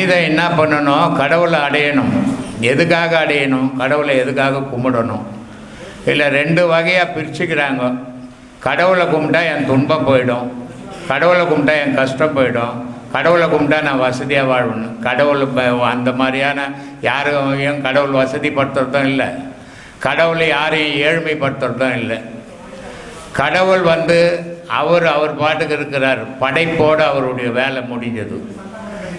மனிதன் என்ன பண்ணணும்? கடவுளை அடையணும். எதுக்காக அடையணும்? கடவுளை எதுக்காக கும்பிடணும்? இல்லை ரெண்டு வகையாக பிரிச்சுக்கிறாங்க. கடவுளை கும்பிட்டா என் துன்பம் போயிடும். கடவுளை கும்பிட்டா என் கஷ்டம் போயிடும். கடவுளை கும்பிட்டா நான் வசதியாக வாழணும் கடவுள் அந்த மாதிரியான யாரையும் கடவுள் வசதிப்படுத்துறதும் இல்லை. கடவுளை யாரையும் ஏழ்மைப்படுத்துறதும் இல்லை. கடவுள் வந்து அவர் அவர் பாட்டுக்கு இருக்கிறார். படைப்போடு அவருடைய வேலை முடிஞ்சது.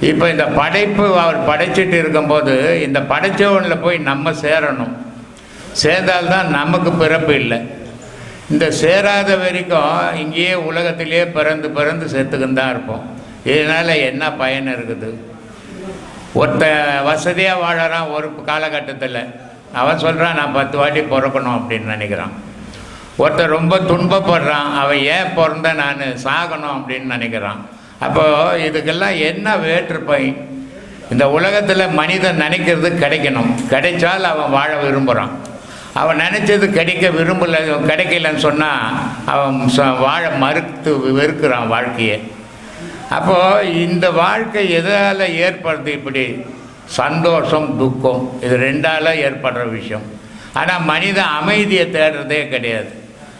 இப்போ இந்த படைப்பு அவர் படைச்சிட்டு இருக்கும்போது இந்த படைச்சவனில் போய் நம்ம சேரணும். சேர்ந்தால்தான் நமக்கு பிறப்பு இல்லை. இந்த சேராத வரைக்கும் இங்கேயே உலகத்திலேயே பிறந்து பிறந்து செத்துக்கின்னு தான் இருப்போம். இதனால் என்ன பயன் இருக்குது? ஒருத்த வசதியாக வாழறான் ஒரு காலகட்டத்தில். அவன் சொல்கிறான் நான் பத்து வாட்டி பிறக்கணும் அப்படின்னு நினைக்கிறான். ஒருத்தர் ரொம்ப துன்பப்படுறான். அவன் ஏன் பிறந்த நான்? சாகணும் அப்படின்னு நினைக்கிறான். அப்போது இதுக்கெல்லாம் என்ன வேற்றுப்பை? இந்த உலகத்தில் மனிதன் நினைக்கிறது கிடைக்கணும். கிடைச்சால் அவன் வாழ விரும்புகிறான் அவன் நினச்சது கிடைக்க விரும்பலை கிடைக்கலன்னு சொன்னால் அவன் ச- வாழ மறுத்து வெறுக்கிறான் வாழ்க்கையை. அப்போது இந்த வாழ்க்கை எதால் ஏற்படுது இப்படி? சந்தோஷம் துக்கம் இது ரெண்டால் ஏற்படுற விஷயம். ஆனால் மனிதன் அமைதியை தேடுறதே கிடையாது.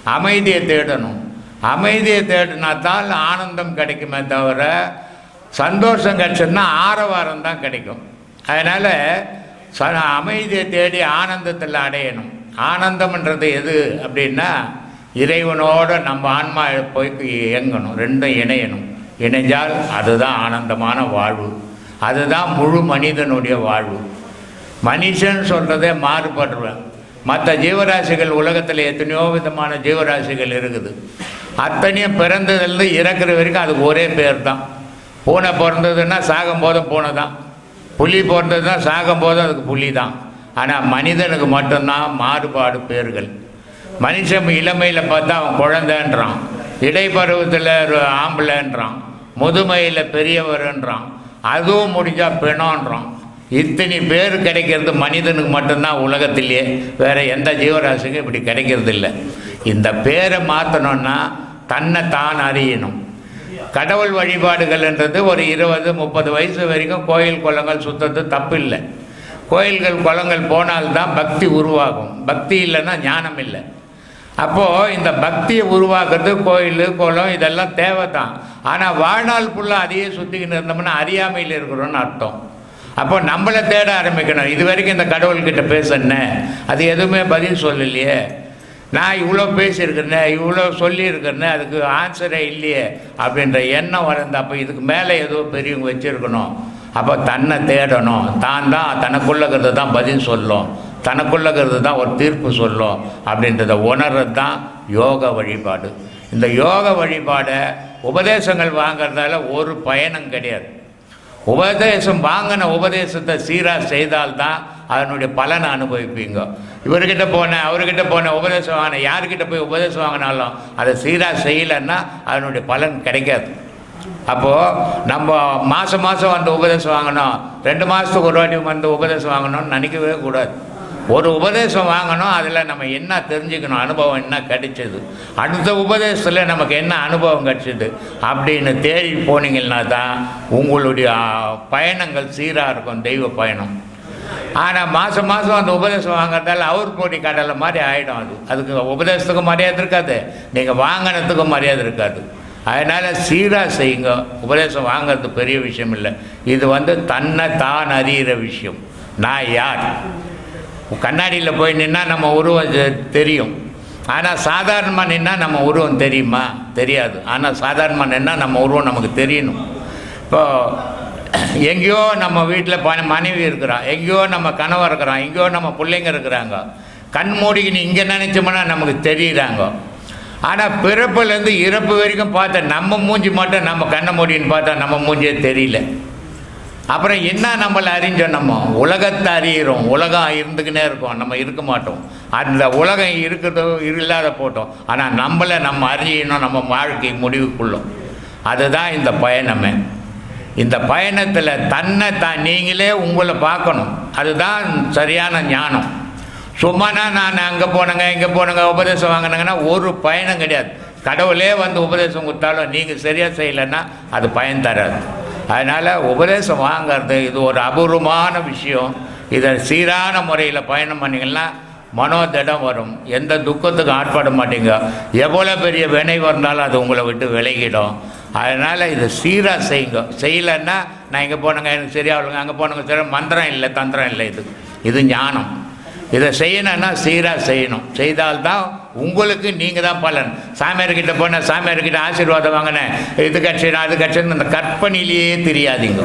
அமைதியை தேடணும். அமைதியை தேடினா தான் ஆனந்தம் கிடைக்குமே தவிர சந்தோஷம் கிடைச்சதுன்னா ஆரவாரம் தான் கிடைக்கும். அதனால் ச அமைதியை தேடி ஆனந்தத்தில் அடையணும். ஆனந்தம்ன்றது எது அப்படின்னா இறைவனோட நம்ம ஆன்மா போய் இயங்கணும். ரெண்டும் இணையணும். இணைஞ்சால் அதுதான் ஆனந்தமான வாழ்வு. அதுதான் முழு மனிதனுடைய வாழ்வு. மனுஷன் சொல்கிறதே மாறுபடுறேன் மற்ற ஜீவராசிகள் உலகத்தில் எத்தனையோ விதமான ஜீவராசிகள் இருக்குது. அத்தனையும் பிறந்ததுலேருந்து இறக்குற வரைக்கும் அதுக்கு ஒரே பேர் தான் பூனை பிறந்ததுன்னா சாகும் போதும் பூனை தான். புலி பிறந்ததுன்னா சாகும் போதும் அதுக்கு புலி தான். ஆனால் மனிதனுக்கு மட்டும்தான் மாறுபாடு பேர்கள். மனுஷன் இளமையில் பார்த்தா அவன் குழந்தைன்றான். இடைப்பருவத்தில் ஒரு ஆம்பளைன்றான். முதுமையில் பெரியவர்ன்றான். அதுவும் முடிஞ்சால் பெணோன்றான் இத்தனை பேர் கிடைக்கிறது மனிதனுக்கு மட்டும்தான் உலகத்திலேயே. வேறு எந்த ஜீவராசிக்கும் இப்படி கிடைக்கிறது இல்லை இந்த பேரை மாற்றணுன்னா தன்னை தான் அறியணும். கடவுள் வழிபாடுகள்ன்றது ஒரு இருபது முப்பது வயசு வரைக்கும் கோயில் குளங்கள் சுத்தது தப்பு இல்லை கோயில்கள் குளங்கள் போனால்தான் பக்தி உருவாகும். பக்தி இல்லைன்னா ஞானம் இல்லை. அப்போது இந்த பக்தியை உருவாக்குறது கோயில் குளம் இதெல்லாம் தேவை தான் ஆனால் வாழ்நாள் ஃபுல்லாக அதையே சுற்றிக்கிட்டு இருந்தோம்னா அறியாமையில் இருக்கிறோன்னு அர்த்தம். அப்போ நம்மளை தேட ஆரம்பிக்கணும். இது வரைக்கும் இந்த கடவுள்கிட்ட பேசுனேன். அது எதுவுமே பதில் சொல்லலையே. நான் இவ்வளோ பேசியிருக்கிறேனே இவ்வளோ சொல்லியிருக்கிறேனே அதுக்கு ஆன்சரே இல்லையே அப்படின்ற எண்ணம் வளர்ந்து அப்போ இதுக்கு மேலே ஏதோ பெரியவங்க வச்சுருக்கணும். அப்போ தன்னை தேடணும். தான் தான் தனக்குள்ளங்கிறது தான் பதில் சொல்லும். தனக்குள்ளங்கிறது தான் ஒரு தீர்ப்பு சொல்லும் அப்படின்றத உணர்றது தான் யோக வழிபாடு. இந்த யோக வழிபாடை உபதேசங்கள் வாங்குறதால ஒரு பயனும் கிடையாது. உபதேசம் வாங்கின உபதேசத்தை சீராக செய்தால்தான் அதனுடைய பலனை அனுபவிப்பீங்க. இவர்கிட்ட போனேன் அவர்கிட்ட போனேன் உபதேசம் வாங்கினேன். யார்கிட்ட போய் உபதேசம் வாங்கினாலும் அதை சீராக செய்யலைன்னா அதனுடைய பலன் கிடைக்காது. அப்போது நம்ம மாதம் மாதம் வந்து உபதேசம் வாங்கணும். ரெண்டு மாதத்துக்கு ஒரு வாட்டி வந்து உபதேசம் வாங்கணும்னு நினைக்கவே கூடாது. ஒரு உபதேசம் வாங்கணும் அதில் நம்ம என்ன தெரிஞ்சுக்கணும் அனுபவம் என்ன கிடைச்சது? அடுத்த உபதேசத்தில் நமக்கு என்ன அனுபவம் கிடைச்சிது? அப்படின்னு தேடி போனீங்கன்னா தான் உங்களுடைய பயணங்கள் சீராக இருக்கும் தெய்வ பயணம். ஆனால் மாதம் மாதம் அந்த உபதேசம் வாங்குறதால அவர் போட்டி கடலை மாதிரி ஆகிடும் அது. அதுக்கு உபதேசத்துக்கும் மரியாதை இருக்காது. நீங்கள் வாங்கினத்துக்கும் மரியாதை இருக்காது. அதனால் சீராக செய்யுங்க. உபதேசம் வாங்கிறது பெரிய விஷயம் இல்லை. இது வந்து தன்னை தான் அறிகிற விஷயம். நான் யார்? கண்ணாடியில் போய் நின்னா நம்ம உருவம் தெ- தெரியும். ஆனால் சாதாரணமாக நின்னா நம்ம உருவம் தெரியுமா? தெரியாது. ஆனால் சாதாரணமாக நின்னா நம்ம உருவம் நமக்கு தெரியணும். இப்போது எங்கேயோ நம்ம வீட்டில் ப மனைவி இருக்கிறான் எங்கேயோ நம்ம கணவர் இருக்கிறான் எங்கேயோ நம்ம பிள்ளைங்க இருக்கிறாங்க. கண் மூடிக்கின்னு இங்கே நினச்சோம்னா நமக்கு தெரியுறாங்க ஆனால் பிறப்புலேருந்து இறப்பு வரைக்கும் பார்த்தா நம்ம மூஞ்சி மட்டும் நம்ம கண்ணை மூடின்னு பார்த்தா நம்ம மூஞ்சியே தெரியல. அப்புறம் என்ன நம்மளை அறிஞ்சோம் நம்ம? உலகத்தை அறியிறோம். உலகம் இருந்துக்கினே இருக்கோம். நம்ம இருக்க மாட்டோம். அந்த உலகம் இருக்கிறதோ இல்லாத போட்டோம். ஆனால் நம்மளை நம்ம அறியணும் நம்ம வாழ்க்கை முடிவுக்குள்ளும். அதுதான் இந்த பயணமே. இந்த பயணத்தில் தன்னை தான் நீங்களே உங்களை பார்க்கணும். அதுதான் சரியான ஞானம். சும்மானா நான் அங்கே போனேங்க இங்கே போனேங்க உபதேசம் வாங்கினாங்கன்னா ஒரு பயணம் கிடையாது. கடவுளே வந்து உபதேசம் கொடுத்தாலும் நீங்கள் சரியாக செய்யலைன்னா அது பயன் தராது. அதனால் உபதேசம் வாங்கிறது இது ஒரு அபூர்வமான விஷயம். இதை சீரான முறையில் பயணம் பண்ணிங்கன்னா மனோதிடம் வரும். எந்த துக்கத்துக்கும் ஆட்பட மாட்டீங்க. எவ்வளோ பெரிய வினை வந்தாலும் அது உங்களை விட்டு விலகிடும். அதனால் இதை சீராக செய்யுங்க. செய்யலைன்னா நான் இங்கே போனேங்க எனக்கு சரியாகலங்க அங்கே போனங்க சரி மந்திரம் இல்லை தந்திரம் இல்லை இது. இது ஞானம். இதை செய்யணும்னா சீராக செய்யணும். செய்தால்தான் உங்களுக்கு நீங்கள் தான் பலன். சாமியார்கிட்ட போனேன் சாமியார்கிட்ட ஆசீர்வாதம் வாங்கினேன். இது கட்சினா அது கட்சின்னு அந்த கற்பனையிலேயே தெரியாதீங்க.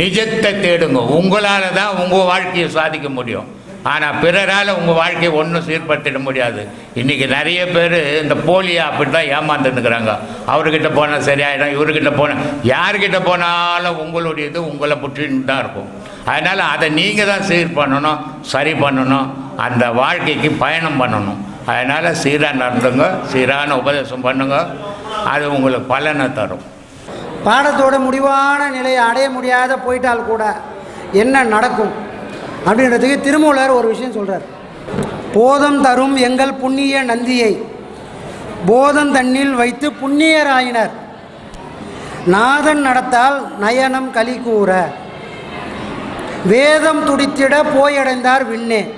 நிஜத்தை தேடுங்க. உங்களால் தான் உங்கள் வாழ்க்கையை சாதிக்க முடியும். ஆனால் பிறரால் உங்கள் வாழ்க்கையை ஒன்றும் சீர்படுத்திட முடியாது. இன்றைக்கி நிறைய பேர் இந்த போலியா அப்படி தான் ஏமாந்துருக்குறாங்க அவர்கிட்ட போனால் சரியாயிடும் இவர்கிட்ட போனால் யார்கிட்ட போனாலும் உங்களுடைய இது உங்களை புற்றின்னு தான் இருக்கும். அதனால் அதை நீங்கள் தான் சீர் பண்ணணும் சரி பண்ணணும் அந்த வாழ்க்கைக்கு பயணம் பண்ணணும். அதனால் சீராக நடந்துங்க சீரான உபதேசம் பண்ணுங்க. அது உங்களுக்கு பலனை தரும். பாடத்தோட முடிவான நிலையை அடைய முடியாத போயிட்டால் கூட என்ன நடக்கும்? அப்படின்றதுக்கு திருமூலர் ஒரு விஷயம் சொல்கிறார் போதம் தரும் எங்கள் புண்ணிய நந்தியை. போதம் தன்னில் வைத்து புண்ணியராயினர். நாதன் நடத்தால் நயனம் கலி கூற. வேதம் துடித்திட போயடைந்தார் விண்ணே.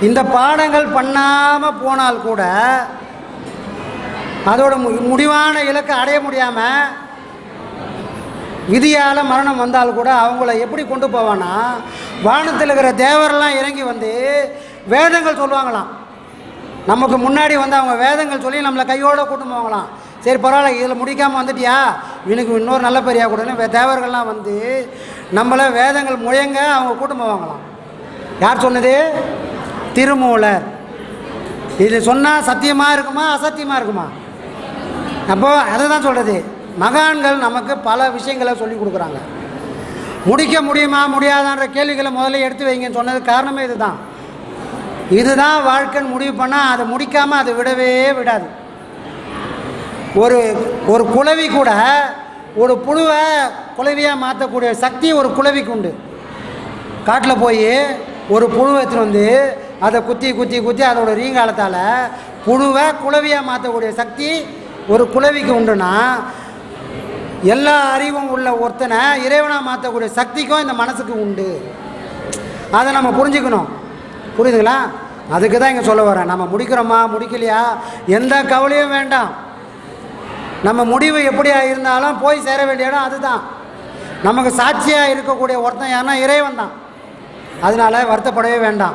இந்த பாடங்கள் பண்ணாமல் போனால் கூட அதோட மு- முடிவான இலக்கை அடைய முடியாமல் விதியால் மரணம் வந்தால் கூட அவங்கள எப்படி கொண்டு போவானா வானத்தில் இருக்கிற தேவரெல்லாம் இறங்கி வந்து வேதங்கள் சொல்லுவாங்களாம். நமக்கு முன்னாடி வந்து அவங்க வேதங்கள் சொல்லி நம்மளை கையோடு கூட்டு போவாங்களாம். சரி பரவாயில்ல இதில் முடிக்காமல் வந்துட்டியா? இவனுக்கு இன்னொரு நல்ல பெரியா கூடன்னு தேவர்கள்லாம் வந்து நம்மளை வேதங்கள் முழங்க அவங்க கூட்டு போவாங்களாம். யார் சொன்னது? திருமூலர். இது சொன்னால் சத்தியமாக இருக்குமா அசத்தியமாக இருக்குமா? அப்போது அதை தான் சொல்கிறது மகான்கள் நமக்கு பல விஷயங்களை சொல்லி கொடுக்குறாங்க. முடிக்க முடியுமா முடியாதான்ற கேள்விகளை முதல்ல எடுத்து வைங்கன்னு சொன்னது காரணமே இதுதான். இதுதான் வாழ்க்கைன்னு முடிவு பண்ணால் அதை முடிக்காமல் அதை விடவே விடாது. ஒரு ஒரு குளவி கூட ஒரு புழுவை குளவியாக மாற்றக்கூடிய சக்தி ஒரு குளவிக்கு உண்டு. காட்டில் போய் ஒரு புழு எடுத்துகிட்டு வந்து அதை குத்தி குத்தி குத்தி அதோட ரீங்காலத்தால் புழுவை குளவியாக மாற்றக்கூடிய சக்தி ஒரு குளவிக்கு உண்டுனா எல்லா அறிவும் உள்ள ஒருத்தனை இறைவனாக மாற்றக்கூடிய சக்திக்கும் இந்த மனசுக்கு உண்டு. அதை நம்ம புரிஞ்சுக்கணும். புரியுதுங்களா? அதுக்கு தான் இங்கே சொல்ல வரேன். நம்ம முடிக்கிறோமா? முடிக்கலையா? எந்த கவலையும் வேண்டாம். நம்ம முடிவு எப்படியா இருந்தாலும் போய் சேர வேண்டிய இடம் அதுதான். நமக்கு சாட்சியாக இருக்கக்கூடிய ஒருத்தன் யாருன்னா இறைவன் தான். அதனால வருத்தப்படவே வேண்டாம்.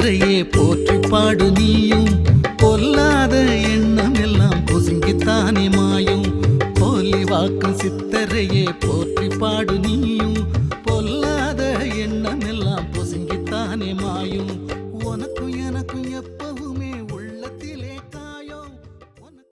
போலிவாக்கம் போற்றி பாடு நீயும். பொல்லாத எண்ணம் எல்லாம் பொசுங்கித்தானே மாயும். போலி வாக்கு சித்தரையே போற்றி பாடு நீயும்.